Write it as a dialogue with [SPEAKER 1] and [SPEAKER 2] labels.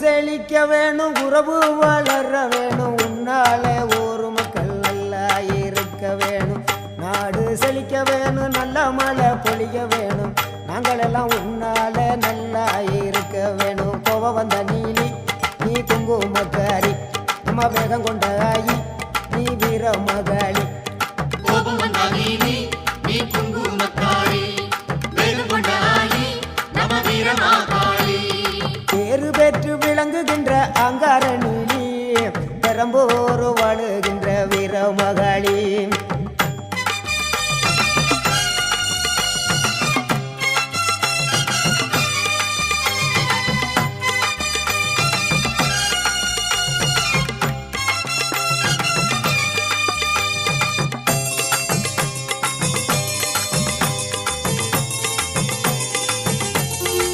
[SPEAKER 1] செழிக்க வேணும் உறவு வளர வேணும். உன்னாலே ஒரு மக்கள் நல்லா இருக்க வேணும். நாடு செழிக்க வேணும் நல்ல மழை பொழிய வேணும். நாங்கள் எல்லாம் உன்னால நல்லா இருக்க வேணும். கோவ வந்த நீலி நீ குங்குமக்காரி நம்ம வேகம் கொண்ட ஆயி நீ வீர மகாளி.
[SPEAKER 2] கோபம் வந்த நீலி நீ குங்குமக்காரி வேகம் கொண்ட ஆயி நம வீரமாகாளி
[SPEAKER 1] விருது பெற்று விளங்குகின்ற அங்காரணி பெரம்போரு வாழுகின்ற வீரமகளி